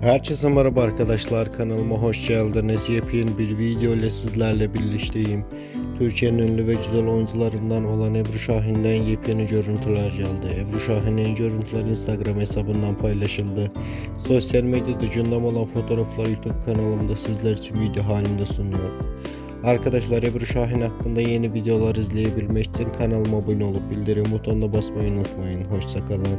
Herkese merhaba arkadaşlar kanalıma hoş geldiniz. Yepyeni bir video ile sizlerle birlikteyim. Türkiye'nin ünlü ve güzel oyuncularından olan Ebru Şahin'den yepyeni görüntüler geldi. Ebru Şahin'in görüntüleri Instagram hesabından paylaşıldı. Sosyal medyada gündem olan fotoğraflar YouTube kanalımda sizler için video halinde sunuyorum. Arkadaşlar Ebru Şahin hakkında yeni videolar izleyebilmek için kanalıma abone olup bildirim butonuna basmayı unutmayın. Hoşçakalın.